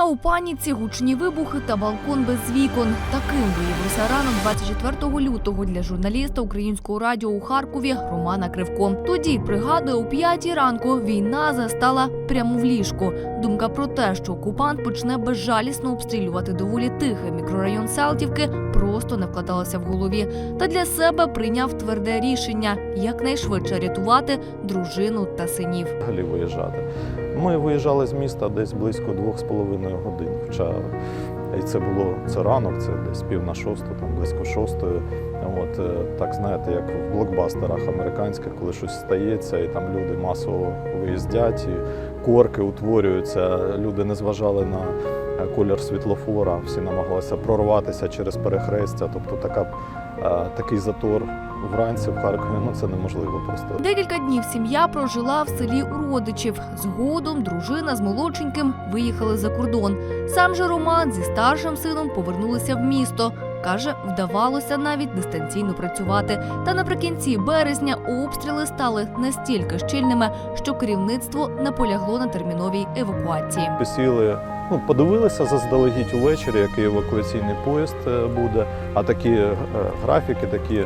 Країна у паніці, гучні вибухи та балкон без вікон. Таким виявився ранок 24 лютого для журналіста українського радіо у Харкові Романа Кривко. Тоді пригадує у п'ятій ранку війна застала прямо в ліжку. Думка про те, що окупант почне безжалісно обстрілювати доволі тихий мікрорайон Салтівки, просто не вкладалася в голові. Та для себе прийняв тверде рішення якнайшвидше рятувати дружину та синів. взагалі виїжджати. Ми виїжджали з міста десь близько двох з половиною годин. Хоча і це було це ранок, це десь пів на шосту, там близько шостої. От е, так знаєте, як в блокбастерах американських, коли щось стається, і там люди масово виїздять, і корки утворюються. Люди не зважали на е, колір світлофора, всі намагалися прорватися через перехрестя. Тобто така, такий затор вранці в Харкові, ну це неможливо просто. Декілька днів сім'я прожила в селі у родичів. Згодом дружина з молодшеньким виїхали за кордон. Сам же Роман зі старшим сином повернулися в місто. Каже, вдавалося навіть дистанційно працювати. Та наприкінці березня обстріли стали настільки щільними, що керівництво наполягло на терміновій евакуації. Посіли, ну, подивилися заздалегідь увечері, який евакуаційний поїзд е, буде. А такі е, графіки, такі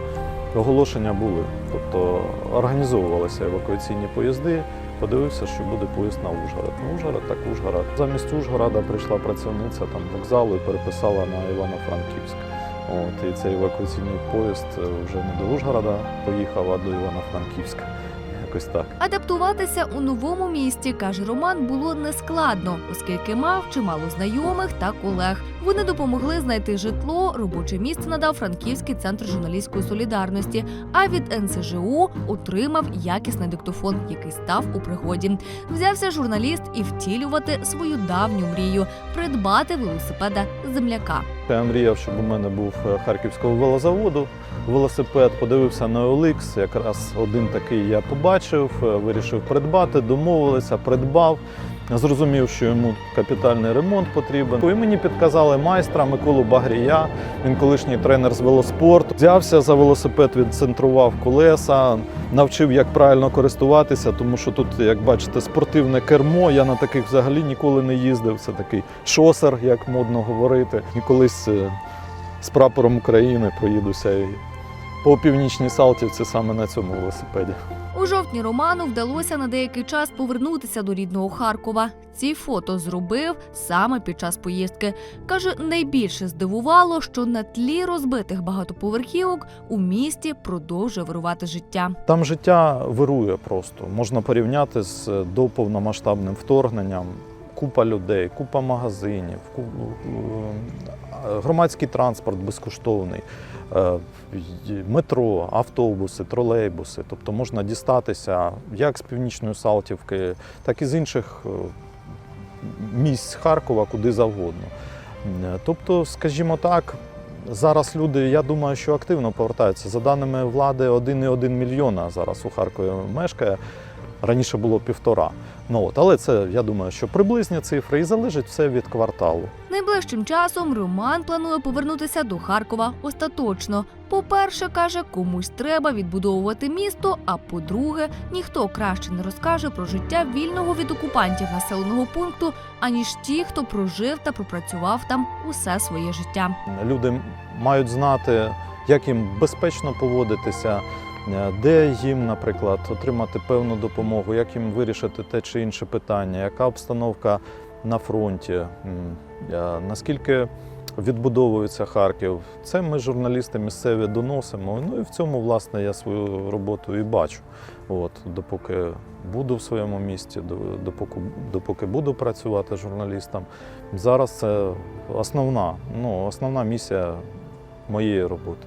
оголошення були. Тобто організовувалися евакуаційні поїзди. Подивився, що буде поїзд на Ужгород. Ну, Ужгород, так Ужгород. Замість Ужгорода прийшла працівниця там вокзалу і переписала на Івано-Франківськ. От, і цей евакуаційний поїзд е, вже не до Ужгорода поїхав, а до Івано-Франківська. Якось так. Адаптуватися у новому місті, каже Роман, було нескладно, оскільки мав чимало знайомих та колег. Вони допомогли знайти житло. Робоче місце надав Франківський центр журналістської солідарності. А від НСЖУ отримав якісний диктофон, який став у пригоді. Взявся журналіст і втілювати свою давню мрію придбати велосипеда земляка. Я мріяв, щоб у мене був е, харківського велозаводу. Велосипед подивився на OLX, якраз один такий я побачив, е, вирішив придбати, домовилися, придбав. Зрозумів, що йому капітальний ремонт потрібен. І мені підказали майстра Миколу Багрія, він колишній тренер з велоспорту. Взявся за велосипед, відцентрував колеса, навчив, як правильно користуватися, тому що тут, як бачите, спортивне кермо. Я на таких взагалі ніколи не їздив. Це такий шосер, як модно говорити. І колись е, з прапором України проїдуся по північній Салтівці саме на цьому велосипеді. Жовтні Роману вдалося на деякий час повернутися до рідного Харкова. Ці фото зробив саме під час поїздки. Каже, найбільше здивувало, що на тлі розбитих багатоповерхівок у місті продовжує вирувати життя. Там життя вирує просто. Можна порівняти з е, доповномасштабним вторгненням. Купа людей, купа магазинів, е, громадський транспорт безкоштовний, е, метро, автобуси, тролейбуси. Тобто можна дістатися як з північної Салтівки, так і з інших е, місць Харкова, куди завгодно. Е, Тобто, скажімо так, Зараз люди, я думаю, що активно повертаються. За даними влади, 1,1 мільйона зараз у Харкові мешкає. Раніше було півтора. Ну от, але це я думаю, що приблизні цифри і залежить все від кварталу. Найближчим часом Роман планує повернутися до Харкова остаточно. По-перше, каже, комусь треба відбудовувати місто. А по-друге, ніхто краще не розкаже про життя вільного від окупантів населеного пункту, аніж ті, хто прожив та пропрацював там усе своє життя. Люди мають знати, як їм безпечно поводитися, де їм, наприклад, отримати певну допомогу, як їм вирішити те чи інше питання, яка обстановка на фронті, наскільки відбудовується Харків. Це ми, журналісти місцеві, доносимо. Ну і в цьому, власне, я свою роботу і бачу. От, допоки буду в своєму місті, до- допоки, допоки буду працювати журналістом. Зараз це основна, ну, основна місія моєї роботи.